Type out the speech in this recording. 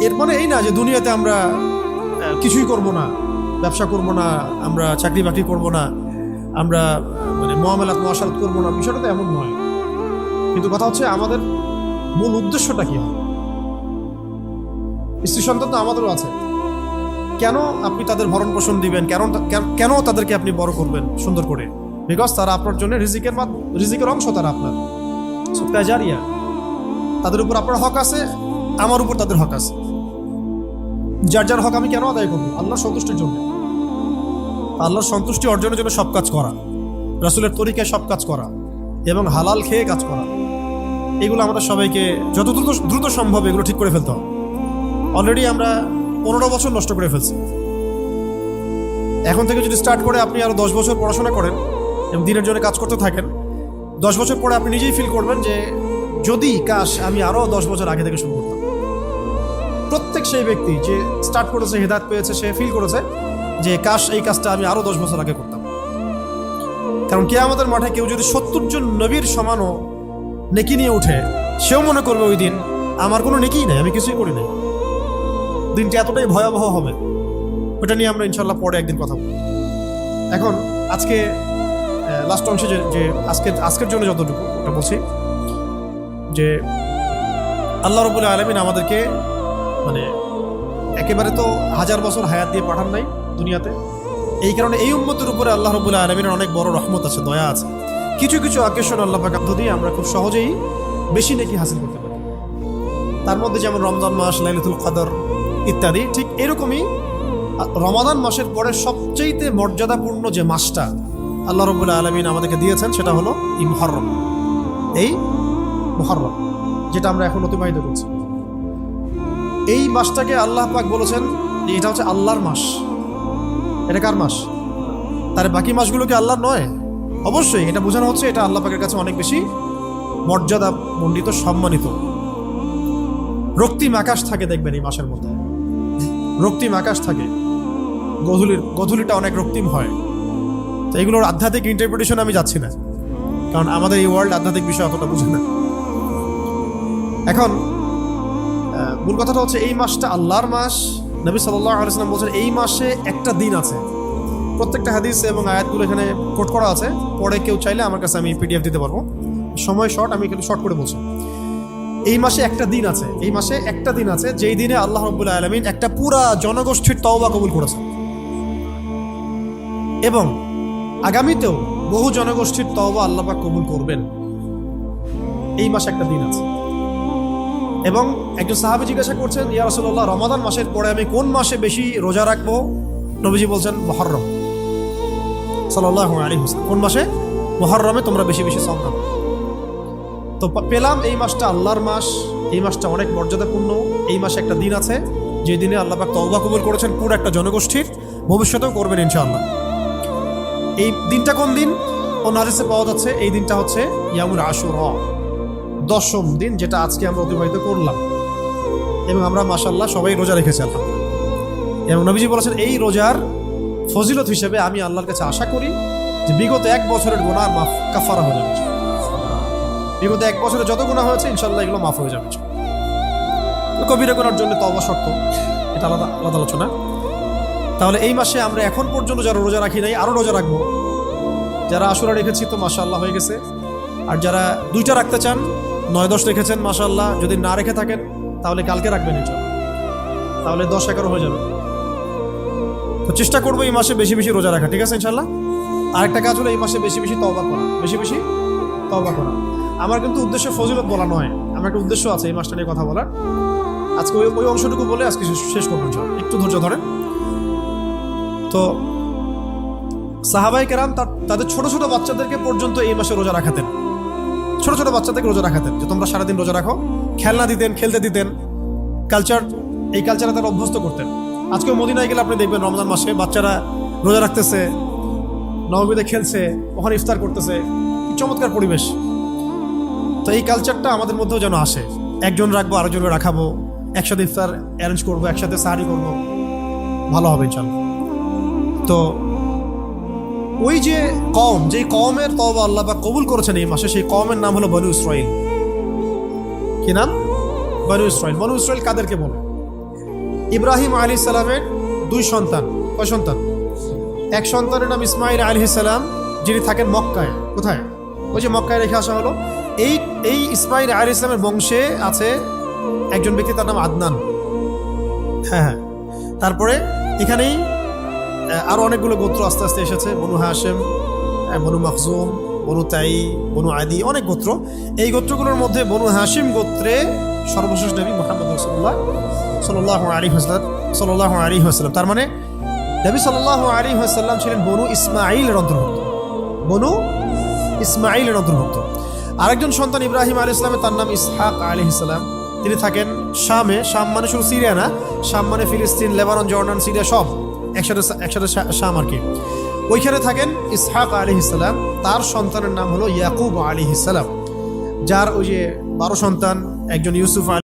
এর মানে এই না যে দুনিয়াতে আমরা কিছুই করব না, ব্যবসা করব না, আমরা চাকরি বাকরি করব না, আমরা মানে মহামেলাত, মহাসালত করব না, বিষয়টা তো এমন নয়। কিন্তু কথা হচ্ছে আমাদের মূল উদ্দেশ্যটা কি হবে? স্ত্রী সন্তান তো আমাদেরও আছে। কেন আপনি তাদের ভরণ পোষণ দিবেন? কেন কেন- তাদেরকে আপনি বড় করবেন সুন্দর করে? বিকজ তারা আপনার জন্য রিজিকের রিজিকের অংশ তারা আপনার। সত্যি জারিয়া তাদের উপর আপনার হক আছে, আমার উপর তাদের হক আছে। যার যার হক আমি কেন আদায় করব? আল্লাহর সন্তুষ্টির জন্য। আল্লাহর সন্তুষ্টি অর্জনের জন্য সব কাজ করা। রাসুলের তরিকায় সব কাজ করা এবং হালাল খেয়ে কাজ করা। এগুলো আমাদের সবাইকে যত দ্রুত দ্রুত সম্ভব এগুলো ঠিক করে ফেলতে হবে। অলরেডি আমরা পনেরো বছর নষ্ট করে ফেলছি। এখন থেকে যদি স্টার্ট করে আপনি আরও দশ বছর পড়াশোনা করেন এবং দিনের জন্য কাজ করতে থাকেন, দশ বছর পরে আপনি নিজেই ফিল করবেন যে যদি কাশ আমি আরও দশ বছর আগে থেকে শুরু প্রত্যেক সেই ব্যক্তি যে স্টার্ট করেছে, হেদায়ত পেয়েছে, সে ফিল করেছে যে কাশ এই কাজটা আমি আরও দশ বছর আগে করতাম। কারণ কে আমাদের মাঠে কেউ যদি সত্তর জন নবীর সমানও নেকি নিয়ে উঠে, সেও মনে করবে ওই দিন আমার কোনো নেকিই নেই, আমি কিছুই করি নাই। দিনটা এতটাই ভয়াবহ হবে, ওটা নিয়ে আমরা ইনশাল্লাহ পরে একদিন কথা বলব। এখন আজকে লাস্ট অংশে যে যে আজকের জন্য যতটুকু ওটা বলছি, যে আল্লাহ রবুল আলমিন আমাদেরকে মানে একেবারে তো হাজার বছর হায়াত দিয়ে পাঠান নাই দুনিয়াতে। এই কারণে এই উম্মতের উপরে আল্লাহ রবুল্লাহ আলমিনের অনেক বড় রহমত আছে, দয়া আছে। কিছু কিছু আকর্ষণ আল্লাহ পাক দিয়ে আমরা খুব সহজেই বেশি নেকি হাসিল করতে পারি। তার মধ্যে যেমন রমজান মাস, লাইলাতুল কদর ইত্যাদি, ঠিক এরকমই রমাদান মাসের পরে সবচেয়েতে মর্যাদাপূর্ণ যে মাসটা আল্লাহ রবুল্লাহ আলমিন আমাদেরকে দিয়েছেন, সেটা হলো ই মহরম এই মহরম যেটা আমরা এখন অতিবাহিত করছি। এই মাসটাকে আল্লাহ পাক বলেছেন যে এটা হচ্ছে আল্লাহর মাস। এটা কার মাস? তার বাকি মাসগুলো কি আল্লাহর নয়? অবশ্যই, এটা বোঝানো হচ্ছে এটা আল্লাহ পাকের কাছে অনেক বেশি মর্যাদা মণ্ডিত সম্মানিত। রক্তিম আকাশ থাকে দেখবেন এই মাসের মধ্যে। রক্তিম আকাশ থাকে। গধূলির গধূলিটা অনেক রক্তিম হয়। তো এগুলোর আধ্যাত্মিক ইন্টারপ্রিটেশন আমি যাচ্ছি না। কারণ আমাদের এই ওয়ার্ল্ড আধ্যাত্মিক বিষয় অতটা বুঝে না। এখন মূল কথাটা হচ্ছে এই মাসটা আল্লাহর মাস। নবী আলাইসালাম বলছেন, এই মাসে একটা দিন আছে। প্রত্যেকটা হাদিস এবং আয়াতগুলো এখানে কোট করা আছে। পরে কেউ চাইলে আমার কাছে আমি পিডিএফ দিতে পারব। সময় শর্ট আমি একটু শর্ট করে বলছি। এই মাসে একটা দিন আছে। এই মাসে একটা দিন আছে, যেই দিনে আল্লাহ রব্বুল আলমিন একটা পুরা জনগোষ্ঠীর তওবা কবুল করেছে এবং আগামীতেও বহু জনগোষ্ঠীর তওবা আল্লাহ কবুল করবেন। এই মাসে একটা দিন আছে। এবং একজন সাহাবি জিজ্ঞাসা করছেন, ইয়া রাসূলুল্লাহ, রমাদান মাসের পরে আমি কোন মাসে বেশি রোজা রাখব? নবীজি বলছেন, মহরম। সাল্লাল্লাহু আলাইহি ওয়াসাল্লাম। কোন মাসে? মহরমে তোমরা বেশি বেশি সম তো পেলাম এই মাসটা আল্লাহর মাস, এই মাসটা অনেক মর্যাদাপূর্ণ, এই মাসে একটা দিন আছে, যে দিনে আল্লাহ পাক তওবা কবুল করেছেন পুরো একটা জনগোষ্ঠীর, ভবিষ্যতেও করবেন ইনশাআল্লাহ। এই দিনটা কোন দিন? ও নারিসে পাওয়া যাচ্ছে এই দিনটা হচ্ছে ইয়ামুল আশুরা। দশম দিন যেটা আজকে আমরা অতিবাহিত করলাম। এবং আমরা মাসাল্লাহ সবাই রোজা রেখেছি, আলহামদুলিল্লাহ। এবং নবীজি বলেছেন, এই রোজার ফজিলত হিসেবে আমি আল্লাহর কাছে আশা করি যে বিগত এক বছরের গোনা মাফ কাফারা হয়ে যাবে বিগত এক বছরে যত গুণা হয়েছে ইনশাল্লাহ এগুলো মাফ হয়ে যাবে কবিরা করার জন্য তো শর্ত, এটা আলাদা আলাদা আলোচনা। তাহলে এই মাসে আমরা এখন পর্যন্ত যারা রোজা রাখি নাই আরও রোজা রাখব। যারা আশুরা রেখেছি তো, মাশাআল্লাহ, হয়ে গেছে। আর যারা দুইটা রাখতে চান নয় দশ রেখেছেন, মাশাআল্লাহ। যদি না রেখে থাকেন, তাহলে কালকে রাখবেন এটা। তাহলে দশ এগারো হয়ে যাবে। তো চেষ্টা করব এই মাসে বেশি বেশি রোজা রাখা, ঠিক আছে ইনশাল্লাহ আরেকটা কাজ হলো এই মাসে বেশি বেশি তওবা করা, বেশি বেশি তওবা করা। আমার কিন্তু উদ্দেশ্য ফজিলত বলা নয়, আমার একটা উদ্দেশ্য আছে এই মাসটা নিয়ে কথা বলার। আজকে ওই ওই অংশটুকু বলে আজকে শেষ- করব। একটু ধৈর্য ধরেন তো সাহাবাই কেরাম তাদের ছোট ছোট বাচ্চাদেরকে পর্যন্ত এই মাসে রোজা রাখাতেন। ছোট ছোট বাচ্চাদেরকে রোজা রাখাতেন, যে তোমরা সারাদিন রোজা রাখো, খেলনা দিতেন, খেলতে দিতেন কালচার এই কালচারে তারা অভ্যস্ত করতেন। আজকে মদিনায় গেলে আপনি দেখবেন রমজান মাসে বাচ্চারা রোজা রাখতেছে, নবমীতে খেলছে, ওখানে ইফতার করতেছে। চমৎকার পরিবেশ। তো এই কালচারটা আমাদের মধ্যেও যেন আসে। একজন রাখব, আরেকজনকে রাখাবো, একসাথে ইফতার অ্যারেঞ্জ করব, একসাথে সাহারি করব। ভালো হবে ইনশাল্লাহ তো ওই যে কম যে কমের তবা আল্লাহ বা কবুল করেছেন এই মাসে, সেই কমের নাম হলো বনু ইসরাইল কি নাম? বনু ইসরাইল বনু ইসরাইল কাদেরকে বলে? ইব্রাহিম আলী সালামের দুই সন্তান। কয় সন্তান? এক সন্তানের নাম ইসমাইল আলী সালাম, যিনি থাকেন মক্কায়। কোথায়? ওই যে মক্কায় রেখে আসা হলো। এই এই ইসমাইল আলী ইসলামের বংশে আছে একজন ব্যক্তি, তার নাম আদনান। হ্যাঁ হ্যাঁ। তারপরে এখানেই আরও অনেকগুলো গোত্র আস্তে আস্তে এসেছে। বনু হাসেম বনু মখজুম, বনু তাই, বনু আদি, অনেক গোত্র। এই গোত্রগুলোর মধ্যে বনু হাসিম গোত্রে সর্বশেষ নবী মোহাম্মদ রসুল্লাহ সাল্লাহ আলী হাসলাম সাল্লাহ আলী হাসলাম তার মানে নবী সাল্লাহ আলী হাসাল্লাম ছিলেন বনু ইসমাইলের অন্তর্ভুক্ত। বনু ইসমাইলের অন্তর্ভুক্ত। আরেকজন সন্তান ইব্রাহিম আলী ইসলামের তার নাম ইসহাক আলী ইসলাম তিনি থাকেন শামে। শাম মানে শুধু সিরিয়া না, শাম মানে ফিলিস্তিন, লেবানন, জর্ডান, সিরিয়া সব। একসাথে একসাথে শাম আর কি। ওইখানে থাকেন ইসহাক আলী ইসলাম তার সন্তানের নাম হলো ইয়াকুব আলী ইসলাম যার ওই যে বারো সন্তান, একজন ইউসুফ আলী